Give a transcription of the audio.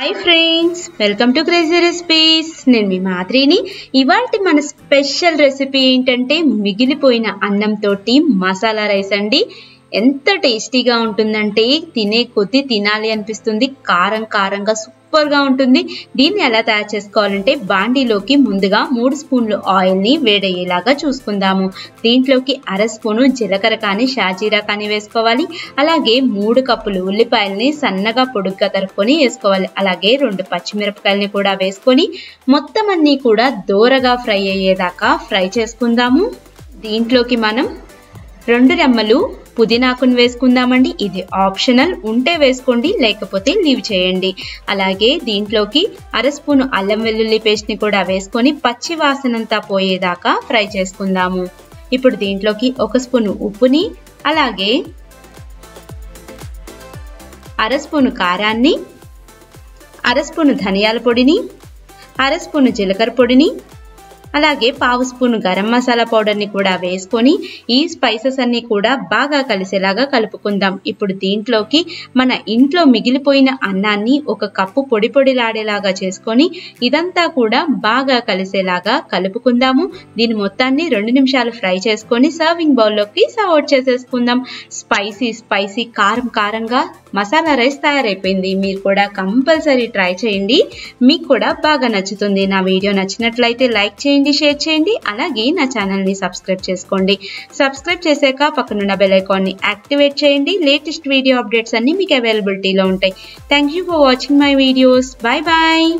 Hi friends welcome to crazy recipes నేను మీ మాదిరిని ఇవాళ మన స్పెషల్ రెసిపీ ఏంటంటే మిగిలిపోయిన అన్నంతో మసాలా రైస్ అండి. ఎంత టేస్టీగా ఉంటుందంటే తినే కొద్దీ తినాలి అనిపిస్తుంది. కారం కారంగా సూపర్గా ఉంటుంది. దీన్ని ఎలా తయారు చేసుకోవాలంటే బాండీలోకి ముందుగా మూడు స్పూన్లు ఆయిల్ని వేడయ్యేలాగా చూసుకుందాము. దీంట్లోకి అర స్పూను జీలకర్ర కానీ షాజీరా కానీ వేసుకోవాలి. అలాగే మూడు కప్పులు ఉల్లిపాయల్ని సన్నగా పొడుగ్గా తరుపుకొని వేసుకోవాలి. అలాగే రెండు పచ్చిమిరపకాయలని కూడా వేసుకొని మొత్తం అన్నీ కూడా దోరగా ఫ్రై అయ్యేదాకా ఫ్రై చేసుకుందాము. దీంట్లోకి మనం రెండు రెమ్మలు పుదీనాకును వేసుకుందామండి. ఇది ఆప్షనల్. ఉంటే వేసుకోండి లేకపోతే లీవ్ చేయండి. అలాగే దీంట్లోకి అర స్పూను అల్లం వెల్లుల్లి పేస్ట్ని కూడా వేసుకొని పచ్చి వాసనంతా పోయేదాకా ఫ్రై చేసుకుందాము. ఇప్పుడు దీంట్లోకి ఒక స్పూను ఉప్పుని అలాగే అర స్పూను కారాన్ని అర స్పూను ధనియాల పొడిని అర స్పూను జీలకర్ర పొడిని అలాగే పావు స్పూన్ గరం మసాలా పౌడర్ని కూడా వేసుకొని ఈ స్పైసెస్ అన్ని కూడా బాగా కలిసేలాగా కలుపుకుందాం. ఇప్పుడు దీంట్లోకి మన ఇంట్లో మిగిలిపోయిన అన్నాన్ని ఒక కప్పు పొడి పొడిలాడేలాగా చేసుకొని ఇదంతా కూడా బాగా కలిసేలాగా కలుపుకుందాము. దీని మొత్తాన్ని రెండు నిమిషాలు ఫ్రై చేసుకొని సర్వింగ్ బౌల్లోకి సర్వ్ అవుట్ చేసేసుకుందాం. స్పైసీ స్పైసీ కారం కారంగా మసాలా రైస్ తయారైపోయింది. మీరు కూడా కంపల్సరీ ట్రై చేయండి. మీకు కూడా బాగా నచ్చుతుంది. నా వీడియో నచ్చినట్లయితే లైక్ చేయండి. షేర్ చేయండి. అలాగే నా ఛానల్ని సబ్స్క్రైబ్ చేసుకోండి. సబ్స్క్రైబ్ చేశాక పక్కనున్న బెల్ ఐకాన్ని యాక్టివేట్ చేయండి. లేటెస్ట్ వీడియో అప్డేట్స్ అన్ని మీకు అవైలబిలిటీలో ఉంటాయి. Thank you for watching my videos bye bye